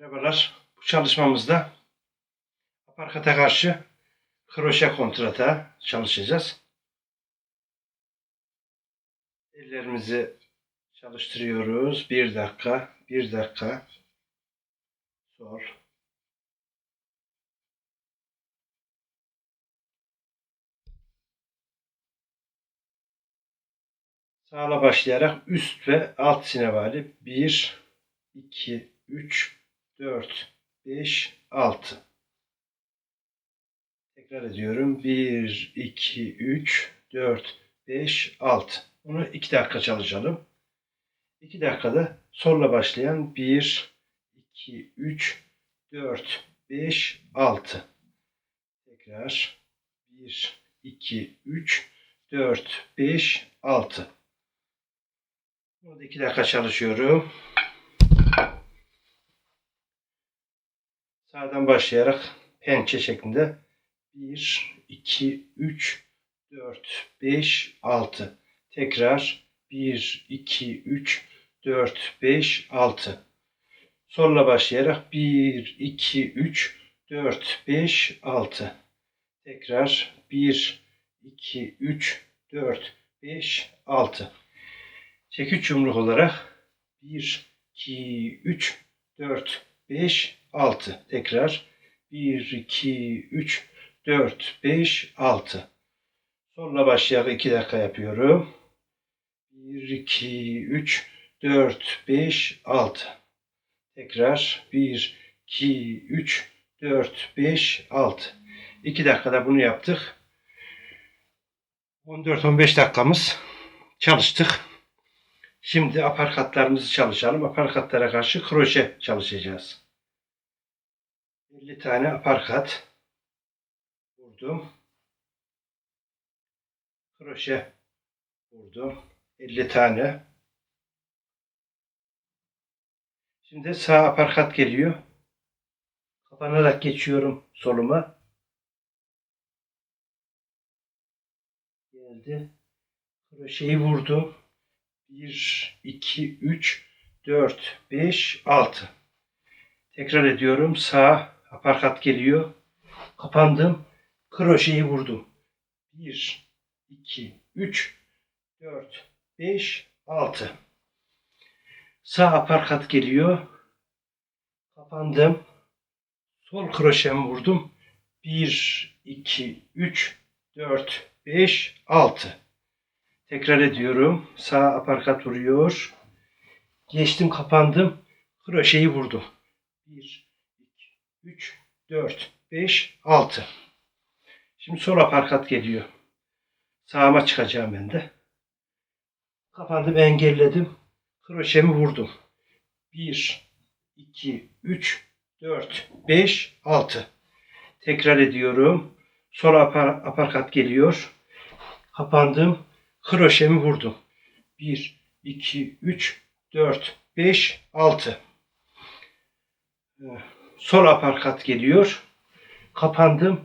Merhabalar. Bu çalışmamızda aparkata karşı kroşe kontrata çalışacağız. Ellerimizi çalıştırıyoruz. Bir dakika, bir dakika. Sol. Sağla başlayarak üst ve alt sinevali 1, 2, 3, 4, 5, 6. Tekrar ediyorum. 1, 2, 3, 4, 5, 6. Bunu 2 dakika çalışalım. 2 dakikada solla başlayan 1, 2, 3, 4, 5, 6. Tekrar 1, 2, 3, 4, 5, 6. Burada 2 dakika çalışıyorum. Sağdan başlayarak pençe şeklinde 1, 2, 3, 4, 5, 6. Tekrar 1, 2, 3, 4, 5, 6. Solla başlayarak 1, 2, 3, 4, 5, 6. Tekrar 1, 2, 3, 4, 5, 6. Çekiç yumruk olarak 1, 2, 3, 4, 5, 6. Tekrar 1, 2, 3, 4, 5, 6. Solla başlayarak 2 dakika yapıyorum. 1, 2, 3, 4, 5, 6. Tekrar 1, 2, 3, 4, 5, 6. 2 dakikada bunu yaptık. 14-15 dakikamız çalıştık. Şimdi aparkatlarımızı çalışalım. Aparkatlara karşı kroşe çalışacağız. 50 tane aparkat vurdum. Kroşe vurdum. 50 tane. Şimdi sağ aparkat geliyor. Kapanarak geçiyorum soluma. Geldi. Kroşeyi vurdum. 1, 2, 3, 4, 5, 6. Tekrar ediyorum. Sağ aparkat geliyor. Kapandım. Kroşeyi vurdum. 1, 2, 3, 4, 5, 6. Sağ aparkat geliyor. Kapandım. Sol kroşemi vurdum. 1, 2, 3, 4, 5, 6. Tekrar ediyorum. Sağ aparkat vuruyor. Geçtim kapandım. Kroşeyi vurdum. 1, 2, 3, 4, 5, 6. Şimdi sol aparkat geliyor. Sağıma çıkacağım ben de. Kapandım engelledim. Kroşemi vurdum. 1, 2, 3, 4, 5, 6. Tekrar ediyorum. Sol apar, aparkat geliyor. Kapandım. Kroşemi vurdum. 1, 2, 3, 4, 5, 6. Sol aparkat geliyor. Kapandım.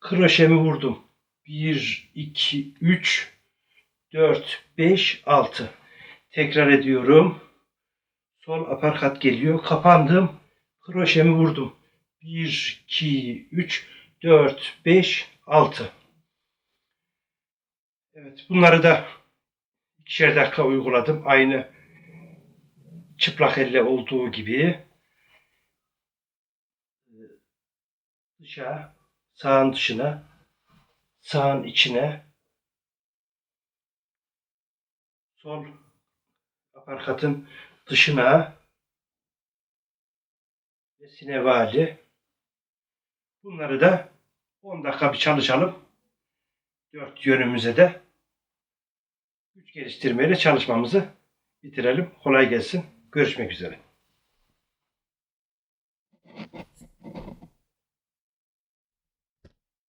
Kroşemi vurdum. 1, 2, 3, 4, 5, 6. Tekrar ediyorum. Sol aparkat geliyor. Kapandım. Kroşemi vurdum. 1, 2, 3, 4, 5, 6. Evet bunları da ikişer dakika uyguladım. Aynı çıplak elle olduğu gibi. Dışa, sağın dışına, sağın içine, sol aparkatın dışına ve sinevali. Bunları da 10 dakika bir çalışalım. Dört yönümüze de güç geliştirmeyle çalışmamızı bitirelim. Kolay gelsin. Görüşmek üzere.